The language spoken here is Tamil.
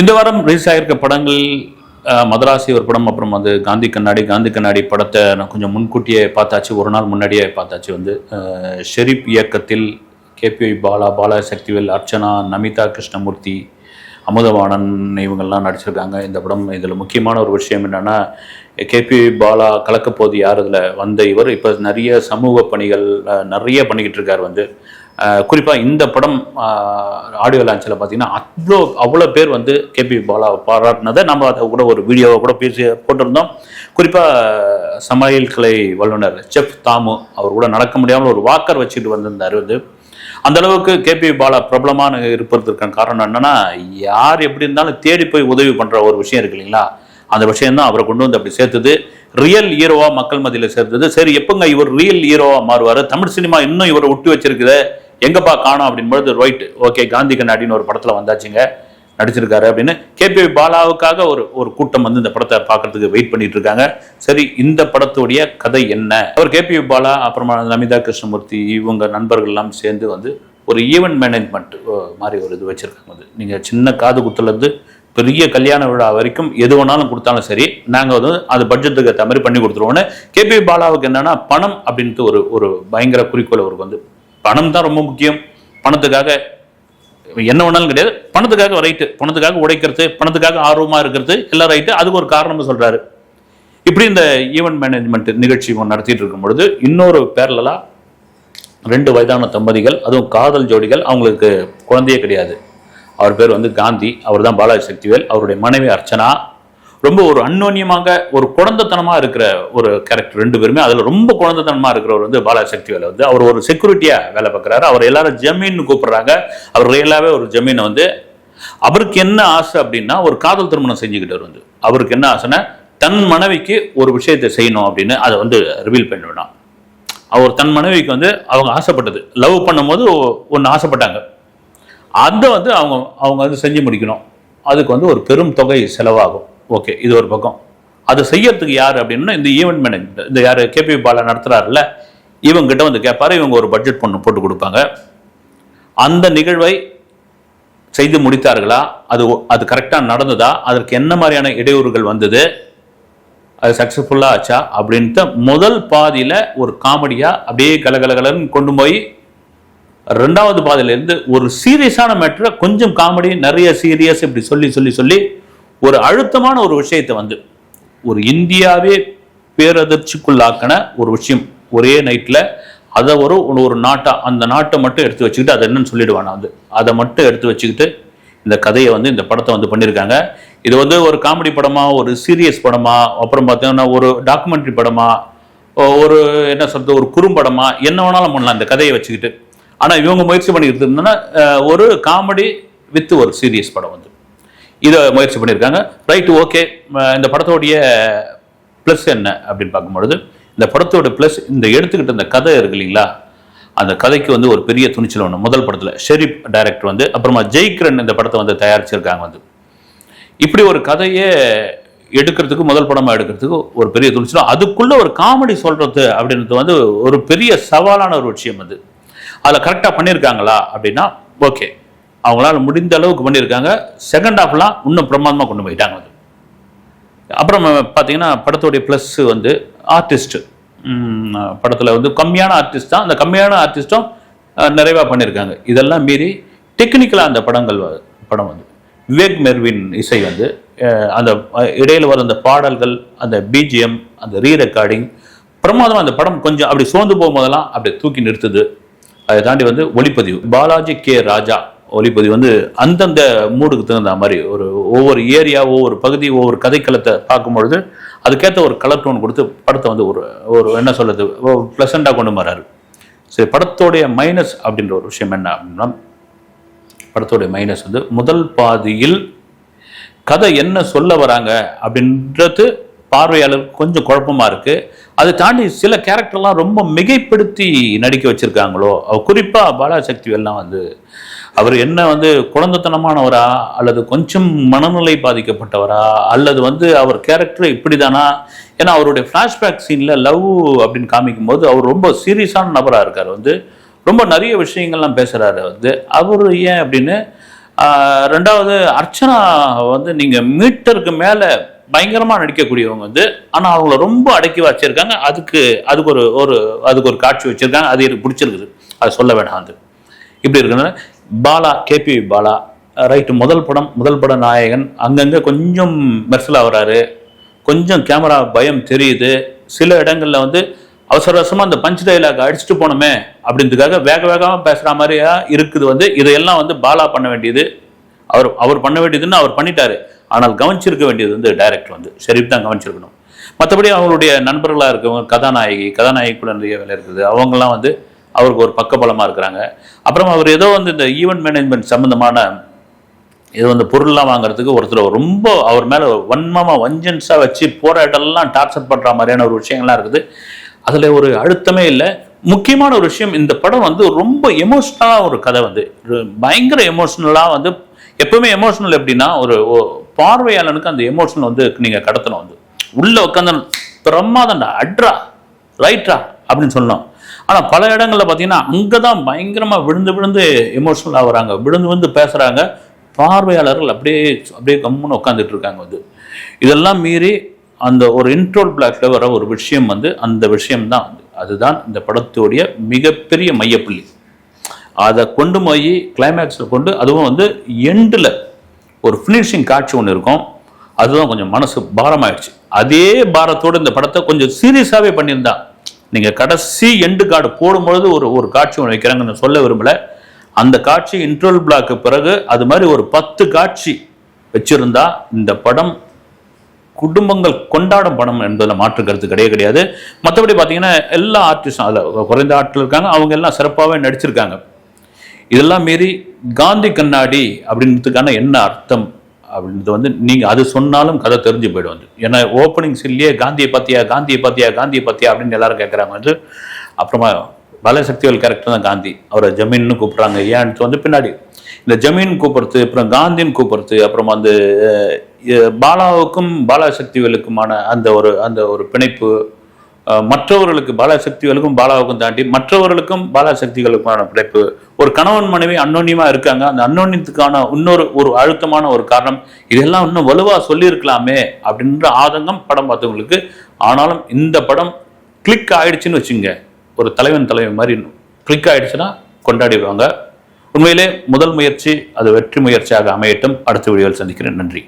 இந்த வாரம் ரிலீஸ் ஆகிருக்க படங்கள் மதராசி ஒரு படம் அப்புறம் வந்து காந்தி கண்ணாடி காந்தி கண்ணாடி படத்தை நான் கொஞ்சம் முன்கூட்டியே பார்த்தாச்சு. ஒரு நாள் முன்னாடியே பார்த்தாச்சு வந்து. ஷெரீப் இயக்கத்தில் கேபிஐ பாலா பாலா சக்திவேல் அர்ச்சனா நமிதா கிருஷ்ணமூர்த்தி அமுதவாணன் இவங்கெல்லாம் நடிச்சிருக்காங்க. இந்த படம் இதில் முக்கியமான ஒரு விஷயம் என்னென்னா கேபி பாலா கலக்கப்போது யார் இதில் வந்த இவர்? இப்போ நிறைய சமூக பணிகள் நிறைய பண்ணிக்கிட்டு இருக்கார் வந்து. குறிப்பாக இந்த படம் ஆடியோ லான்ச்சில் பார்த்தீங்கன்னா அவ்வளோ அவ்வளோ பேர் வந்து கேபி பாலா பாராட்டினதை நம்ம அதை கூட ஒரு வீடியோவை கூட பேசி போட்டிருந்தோம். குறிப்பாக சமையல் கலை வல்லுனர் செஃப் தாமு அவர் கூட நடக்க முடியாமல் ஒரு வாக்கர் வச்சுட்டு வந்திருந்தார் வந்து. அந்த அளவுக்கு கேபி பாலா பிரபலமான இருப்பதற்கான காரணம் என்னன்னா யார் எப்படி இருந்தாலும் தேடி போய் உதவி பண்ணுற ஒரு விஷயம் இருக்கு இல்லைங்களா? அந்த விஷயம்தான் அவரை கொண்டு வந்து அப்படி சேர்த்தது. ரியல் ஹீரோவாக மக்கள் மத்தியில் சேர்த்தது. சரி எப்போங்க இவர் ரியல் ஹீரோவா மாறுவார்? தமிழ் சினிமா இன்னும் இவரை ஒட்டி வச்சிருக்குது. எங்கப்பா காணும் அப்படின்போது ரைட் ஓகே காந்தி கண்ணாடின்னு ஒரு படத்துல வந்தாச்சுங்க நடிச்சிருக்காரு அப்படின்னு. கேபி பாலாவுக்காக ஒரு ஒரு கூட்டம் வந்து இந்த படத்தை பார்க்கறதுக்கு வெயிட் பண்ணிட்டு இருக்காங்க சரி இந்த படத்துடைய கதை என்ன? அவர் கேபி பாலா அப்புறமா நமிதா கிருஷ்ணமூர்த்தி இவங்க நண்பர்கள் எல்லாம் சேர்ந்து வந்து ஒரு ஈவெண்ட் மேனேஜ்மெண்ட் மாதிரி ஒரு இது வச்சிருக்காங்க வந்து. நீங்க சின்ன காது குத்துலேருந்து பெரிய கல்யாண விழா வரைக்கும் எது வேணாலும் கொடுத்தாலும் சரி நாங்கள் வந்து அது பட்ஜெட்டுக்கு ஏற்ற மாதிரி பண்ணி கொடுத்துருவோன்னு கேபி பாலாவுக்கு என்னன்னா பணம் அப்படின்ட்டு ஒரு ஒரு பயங்கர குறிக்கோள் அவருக்கு வந்து பணம் தான் ரொம்ப முக்கியம். பணத்துக்காக என்ன வேணாலும் கிடையாது. பணத்துக்காக ரைட்டு பணத்துக்காக உடைக்கிறது பணத்துக்காக ஆர்வமாக இருக்கிறது எல்லாம் ரைட்டு அதுக்கு ஒரு காரணம்னு சொல்கிறாரு இப்படி இந்த ஈவெண்ட் மேனேஜ்மெண்ட் நிகழ்ச்சி ஒன்று நடத்திட்டு இருக்கும் பொழுது இன்னொரு பேரலா ரெண்டு வயதான தம்பதிகள் அதுவும் காதல் ஜோடிகள் அவங்களுக்கு குழந்தையே கிடையாது. அவர் பேர் வந்து காந்தி அவர் தான் பாலாஜி சக்திவேல். அவருடைய மனைவி அர்ச்சனா ரொம்ப ஒரு அந்யோன்யமாக ஒரு குழந்தைத்தனமா இருக்கிற ஒரு கேரக்டர் ரெண்டு பேருமே அதுல ரொம்ப குழந்தைத்தனமா இருக்கிறவர் வந்து பாலா சக்தி வேலை வந்து அவர் ஒரு செக்யூரிட்டியா வேலை பார்க்குறாரு. அவர் எல்லாரும் ஜமீன் கூப்பிடுறாங்க. அவர் ரியலாவே ஒரு ஜமீனை வந்து அவருக்கு என்ன ஆசை அப்படின்னா ஒரு காதல் திருமணம் செஞ்சுக்கிட்டவர் வந்து. அவருக்கு என்ன ஆசைன்னா தன் மனைவிக்கு ஒரு விஷயத்தை செய்யணும் அப்படின்னு அதை வந்து ரிவீல் பண்ணணும் அவர் தன் மனைவிக்கு வந்து அவங்க ஆசைப்பட்டது. லவ் பண்ணும்போது ஒன்று ஆசைப்பட்டாங்க. அதை வந்து அவங்க அவங்க வந்து செஞ்சு முடிக்கணும். அதுக்கு வந்து ஒரு பெரும் தொகை செலவாகும். ஓகே இது ஒரு பக்கம். அது செய்யறதுக்கு யார் அப்படின்னா இந்த ஈவெண்ட் மேனேஜ்மெண்ட் இந்த யார் கேபி பாலா நடத்துறாருல்ல இவங்ககிட்ட வந்து கேட்பாரு இவங்க ஒரு பட்ஜெட் பண்ணு போட்டு கொடுப்பாங்க. அந்த நிகழ்வை செய்து முடித்தார்களா? அது அது கரெக்டாக நடந்ததா? அதற்கு என்ன மாதிரியான இடையூறுகள் வந்தது? அது சக்ஸஸ்ஃபுல்லாக ஆச்சா? அப்படின்ட்டு முதல் பாதியில் ஒரு காமெடியாக அப்படியே கலகலகலன்னு கொண்டு போய் ரெண்டாவது பாதியிலேருந்து ஒரு சீரியஸான மேட்டரை கொஞ்சம் காமெடி நிறைய சீரியஸ் இப்படி சொல்லி சொல்லி சொல்லி ஒரு அழுத்தமான ஒரு விஷயத்தை வந்து ஒரு இந்தியாவே பேரதிர்ச்சிக்குள்ளாக்கின ஒரு விஷயம் ஒரே நைட்டில் அதை ஒரு ஒரு நாட்டை அந்த நாட்டை மட்டும் எடுத்து வச்சுக்கிட்டு அதை என்னன்னு சொல்லிடுவான் நான் வந்து. அதை மட்டும் எடுத்து வச்சுக்கிட்டு இந்த கதையை வந்து இந்த படத்தை வந்து பண்ணியிருக்காங்க. இது வந்து ஒரு காமெடி படமா ஒரு சீரியஸ் படமா அப்புறம் பார்த்தீங்கன்னா ஒரு டாக்குமெண்ட்ரி படமா ஒரு என்ன சொல்றது ஒரு குறும்படமா என்ன வேணாலும் பண்ணலாம் இந்த கதையை வச்சுக்கிட்டு. ஆனால் இவங்க முயற்சி பண்ணிக்கிட்டு இருந்தோன்னா ஒரு காமெடி வித் ஒரு சீரியஸ் படம் வந்து. இதை முயற்சி பண்ணியிருக்காங்க. ரைட் ஓகே இந்த படத்தோடைய ப்ளஸ் என்ன அப்படின்னு பார்க்கும்பொழுது இந்த படத்தோட ப்ளஸ் இந்த எடுத்துக்கிட்ட இந்த கதை இருக்கு இல்லைங்களா? அந்த கதைக்கு வந்து ஒரு பெரிய துணிச்சல் ஒன்று முதல் படத்தில் ஷெரீப் டைரக்டர் வந்து அப்புறமா ஜெய்கிரன் இந்த படத்தை வந்து தயாரிச்சிருக்காங்க வந்து. இப்படி ஒரு கதையை எடுக்கிறதுக்கு முதல் படமாக எடுக்கிறதுக்கு ஒரு பெரிய துணிச்சலும். அதுக்குள்ள ஒரு காமெடி சொல்றது அப்படின்றது வந்து ஒரு பெரிய சவாலான ஒரு விஷயம் அது. அதில் கரெக்டாக பண்ணியிருக்காங்களா அப்படின்னா ஓகே அவங்களால முடிந்த அளவுக்கு பண்ணியிருக்காங்க. செகண்ட் ஹாஃப்லாம் இன்னும் பிரமாதமாக கொண்டு போயிட்டாங்க அது அப்புறம் பார்த்தீங்கன்னா படத்துடைய ப்ளஸ் வந்து ஆர்டிஸ்ட் படத்தில் வந்து கம்மியான ஆர்டிஸ்ட் தான். அந்த கம்மியான ஆர்டிஸ்ட்டும் நிறைவாக பண்ணியிருக்காங்க. இதெல்லாம் மீறி டெக்னிக்கலாக அந்த படங்கள் படம் வந்து. விவேக் மெர்வின் இசை வந்து அந்த இடையில் வர அந்த பாடல்கள் அந்த பிஜிஎம் அந்த ரீ ரெக்கார்டிங் பிரமாதம் அந்த படம் கொஞ்சம் அப்படி சோர்ந்து போகும்போதெல்லாம் அப்படி தூக்கி நிறுத்துது. அதை தாண்டி வந்து ஒளிப்பதிவு. பாலாஜி கே ராஜா ஒளிப்பதிவு வந்து அந்தந்த மூடுக்கு தகுந்த மாதிரி ஒரு ஒவ்வொரு ஏரியா ஒவ்வொரு பகுதி ஒவ்வொரு கதைக்களத்தை பார்க்கும்பொழுது அதுக்கேற்ற ஒரு கலர் டோன் கொடுத்து படத்தை வந்து ஒரு ஒரு என்ன சொல்றது ப்ளசண்டாக கொண்டு வராரு. சரி படத்தோடைய மைனஸ் அப்படின்ற ஒரு விஷயம் என்ன அப்படின்னா படத்தோடைய மைனஸ் வந்து முதல் பாதியில் கதை என்ன சொல்ல வராங்க அப்படின்றது பார்வையாளருக்கு கொஞ்சம் குழப்பமாக இருக்குது அதை தாண்டி சில கேரக்டர்லாம் ரொம்ப மிகைப்படுத்தி நடிக்க வச்சுருக்காங்களோ குறிப்பாக பாலாசக்தி எல்லாம் வந்து அவர் என்ன வந்து குழந்தைத்தனமானவரா அல்லது கொஞ்சம் மனநிலை பாதிக்கப்பட்டவரா அல்லது வந்து அவர் கேரக்டர் இப்படிதானா? ஏன்னா அவருடைய ஃப்ளாஷ்பேக் சீனில் லவ் அப்படின்னு காமிக்கும் போது அவர் ரொம்ப சீரியஸான நபராக இருக்கார். வந்து ரொம்ப நிறைய விஷயங்கள்லாம் பேசுகிறாரு வந்து. அவர் ஏன் அப்படின்னு ரெண்டாவது அர்ச்சனா வந்து நீங்கள் மீட்டருக்கு மேலே பயங்கரமாக நடிக்கக்கூடியவங்க வந்து ஆனால் அவங்கள ரொம்ப அடக்கி வச்சிருக்காங்க. அதுக்கு அதுக்கு ஒரு ஒரு அதுக்கு ஒரு காட்சி வச்சிருக்காங்க. அது எனக்கு பிடிச்சிருக்குது. அதை சொல்ல வேண்டாம் அது இப்படி இருக்குன்னா பாலா கேபி பாலா ரைட்டு முதல் படம் முதல் பட நாயகன். அங்கங்கே கொஞ்சம் மெர்சல் ஆகிறாரு. கொஞ்சம் கேமரா பயம் தெரியுது. சில இடங்களில் வந்து அவசர அவசரமாக அந்த பஞ்ச் டைலாக் அடிச்சுட்டு போனோமே அப்படின்றதுக்காக வேக வேகமாக பேசுகிற மாதிரியா இருக்குது வந்து இதையெல்லாம் வந்து பாலா பண்ண வேண்டியது. அவர் அவர் பண்ண வேண்டியதுன்னு அவர் பண்ணிட்டாரு. ஆனால் கவனிச்சிருக்க வேண்டியது வந்து டைரக்டர் வந்து. ஷெரீப் தான் கவனிச்சிருக்கணும். மற்றபடி அவங்களுடைய நண்பர்களாக இருக்கவங்க கதாநாயகி கதாநாயகி கூட நிறைய வேலை இருக்குது. அவங்கெல்லாம் வந்து அவருக்கு ஒரு பக்கபலமாக இருக்கிறாங்க. அப்புறம் அவர் ஏதோ வந்து இந்த ஈவெண்ட் மேனேஜ்மெண்ட் சம்மந்தமான இது வந்து பொருள்லாம் வாங்குறதுக்கு ஒருத்தர் ரொம்ப அவர் மேலே வன்மமாக வஞ்சன்ஸாக வச்சு போராட்டம்லாம் டார்ச்சர் பண்ணுற மாதிரியான ஒரு விஷயங்கள்லாம் இருக்குது. அதில் ஒரு அழுத்தமே இல்லை. முக்கியமான ஒரு விஷயம் இந்த படம் வந்து ரொம்ப எமோஷ்னலாக ஒரு கதை வந்து. பயங்கர எமோஷ்னலாக வந்து எப்பவுமே எமோஷ்னல் எப்படின்னா ஒரு பார்வையாளனுக்கு அந்த எமோஷனல் வந்து நீங்கள் கடத்தணும் வந்து. உள்ளே உட்காந்து பிரமாதண்டா அட்ரா ரைட்ரா அப்படின்னு சொல்லணும். ஆனால் பல இடங்களில் பார்த்தீங்கன்னா அங்கே தான் பயங்கரமாக விழுந்து விழுந்து எமோஷனல் ஆகுறாங்க. விழுந்து விழுந்து பேசுகிறாங்க பார்வையாளர்கள் அப்படியே அப்படியே கம்முன்னு உட்காந்துட்டு இருக்காங்க வந்து. இதெல்லாம் மீறி அந்த ஒரு இன்ட்ரோல் பிளாக்ல வர ஒரு விஷயம் வந்து அந்த விஷயம் தான் வந்து. அதுதான் இந்த படத்துடைய மிகப்பெரிய மையப்புள்ளி. அதை கொண்டு போய் கிளைமேக்ஸில் கொண்டு அதுவும் வந்து எண்டில் ஒரு ஃபினிஷிங் காட்சி ஒன்று இருக்கும். அதுதான் கொஞ்சம் மனசு பாரமாயிடுச்சு. அதே பாரத்தோடு இந்த படத்தை கொஞ்சம் சீரியஸாகவே பண்ணியிருந்தான் நீங்கள் கடைசி எண்டு கார்டு போடும்பொழுது ஒரு ஒரு காட்சி ஒன்று வைக்கிறாங்கன்னு சொல்ல விரும்பலை. அந்த காட்சி இன்ட்ரோல் பிளாக்கு பிறகு அது மாதிரி ஒரு பத்து காட்சி வச்சிருந்தா இந்த படம் குடும்பங்கள் கொண்டாடும் படம் என்பதில் மாற்று கருத்து கிடையவே கிடையாது. மற்றபடி பார்த்தீங்கன்னா எல்லா ஆர்டிஸ்டும் அதில் குறைந்த ஆட்கள் இருக்காங்க அவங்க எல்லாம் சிறப்பாகவே நடிச்சிருக்காங்க. இதெல்லாம் மீறி காந்தி கண்ணாடி அப்படின்றதுக்கான என்ன அர்த்தம்? அப்படின்றது வந்து நீங்கள் அது சொன்னாலும் கதை தெரிஞ்சு போயிடும் வந்து ஏன்னா ஓப்பனிங் சீன்லேயே காந்தியை பார்த்தியா காந்தியை பார்த்தியா காந்தியை பார்த்தியா அப்படின்னு எல்லாரும் கேட்குறாங்க வந்து அப்புறமா பாலசக்திவல் கேரக்டர் தான் காந்தி. அவரை ஜமீன்னு கூப்பிட்றாங்க. ஏன்னு வந்து பின்னாடி? இந்த ஜமீன் கூப்பிடுறது அப்புறம் காந்தின்னு கூப்பிடுறது அப்புறம் அந்த பாலாவுக்கும் பாலாசக்திவேலுக்குமான அந்த ஒரு அந்த ஒரு பிணைப்பு மற்றவர்களுக்கு பாலாசக்திகளுக்கும் பாலாவுக்கும் தாண்டி மற்றவர்களுக்கும் பாலாசக்திகளுக்குமான பிழைப்பு ஒரு கணவன் மனைவி அன்னோன்யமா இருக்காங்க. அந்த அன்னோன்யத்துக்கான இன்னொரு ஒரு அழுத்தமான ஒரு காரணம் இதெல்லாம் இன்னும் வலுவா சொல்லியிருக்கலாமே அப்படின்ற ஆதங்கம் படம் பார்த்தவங்களுக்கு. ஆனாலும் இந்த படம் கிளிக் ஆயிடுச்சுன்னு வச்சுங்க ஒரு தலைவன் தலைவன் மாதிரி கிளிக் ஆயிடுச்சுன்னா கொண்டாடிடுவாங்க. உண்மையிலே முதல் முயற்சி அது வெற்றி முயற்சியாக அமையட்டும். அடுத்த வீடியோவில் சந்திக்கிறேன். நன்றி.